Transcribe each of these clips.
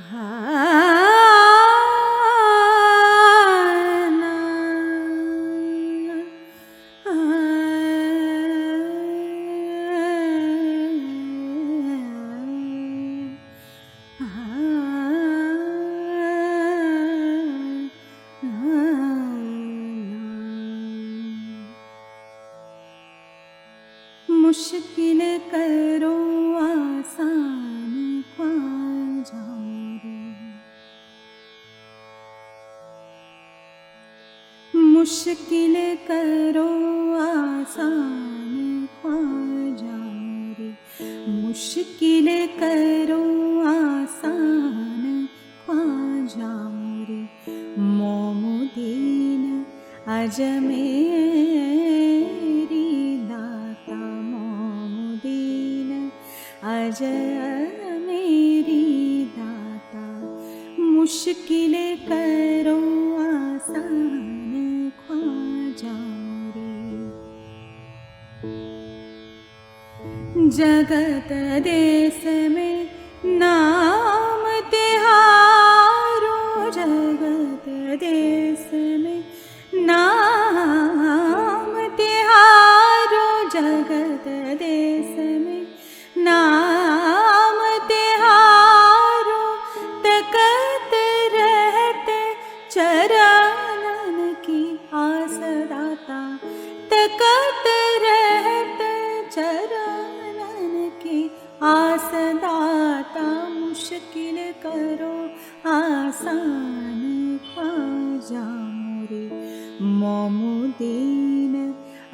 Ah. मुश्किल करो आसान ख्वाजा मुश्किल करो आसान ख्वाजा मोमुदीन अजमेरी दाता मोमुदीन अजमेरी दाता मुश्किल करो आसान जगत देश में नाम तिहारो जगत देश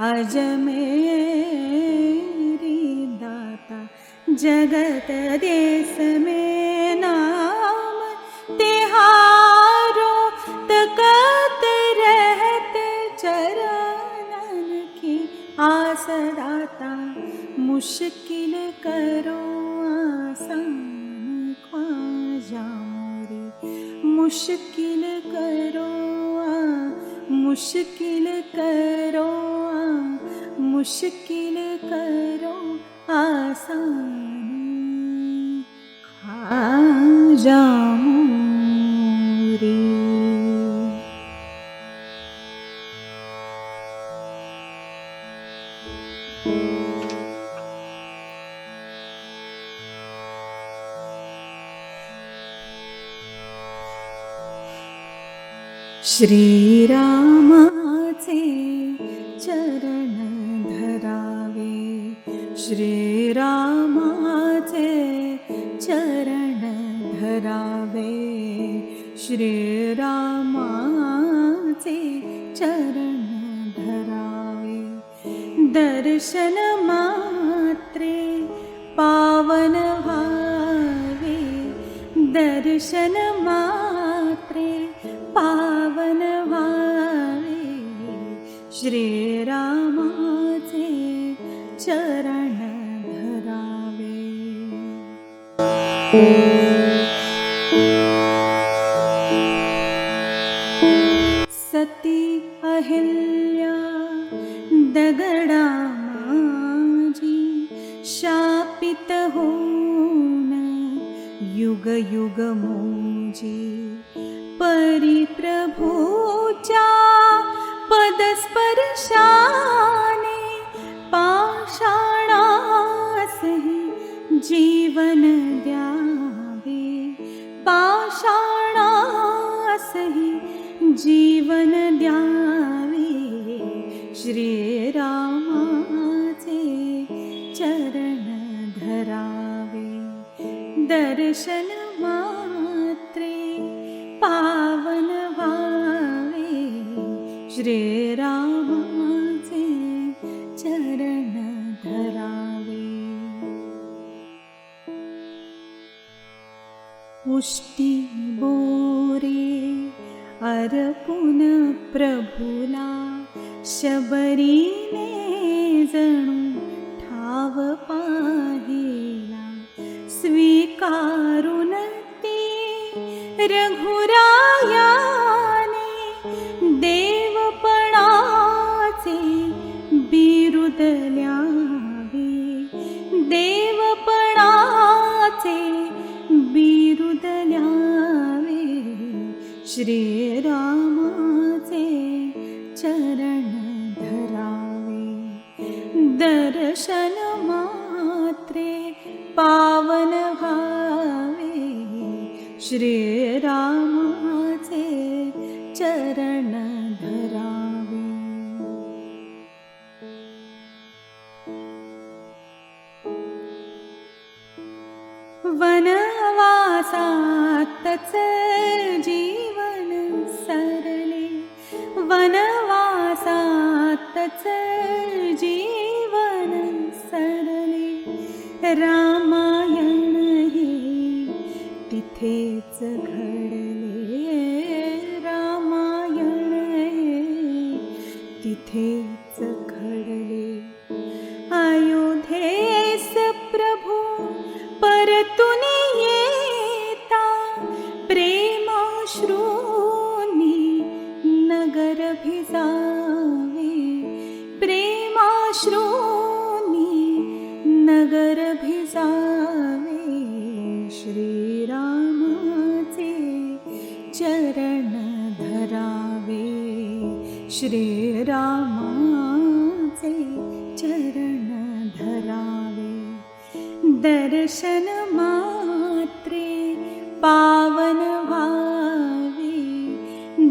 अजमेरी दाता जगत देश में नाम तिहारो तकत रहते चरणन की आस दाता। मुश्किल करो आसान ख्वाजा मुश्किल करो आ मुश्किल करो मुश्किल करो आसान। मोरे श्रीरामाचे चरण श्रीरामाचे चरण धरावे. श्रीरामाचे चरण धरावे. दर्शन मात्रे पावन भावे दर्शन मात्रे पावन भावे श्रीरामाचे चरण सती अहिल्या दगडा माझी शापित होऊन युग युग मोजी परिप्रभूच्या पदस्पर्शाने पाषाणासहि जीवन द्यावे पाषाणासहि जीवन द्यावे श्रीरामाचे चरण धरावे। दर्शन मात्रे पावन भावे श्रीरामाचे पुष्टी बोरे अर्पुन प्रभुला शबरीने जणू ठाव पाहिला. स्वीकारुन ती रघु श्रीरामाचे चरण धरावे। दर्शन मात्रे पावन व्हावे श्रीरामाचे चरण धरावे। वनवासातच सरले वनवासातच जीवन सरले. रामायण हे तिथेच घडले. चरण धरावे दर्शन मात्रे पावन व्हावे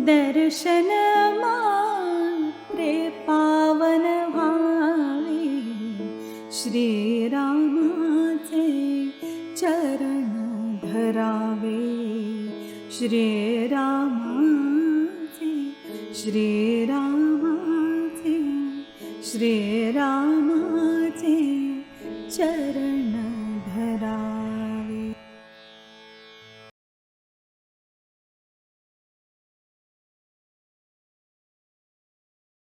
दर्शन मात्रे पावन व्हावे श्रीरामाचे चरण धरावे श्रीरामाचे श्री श्रीरामाचे चरण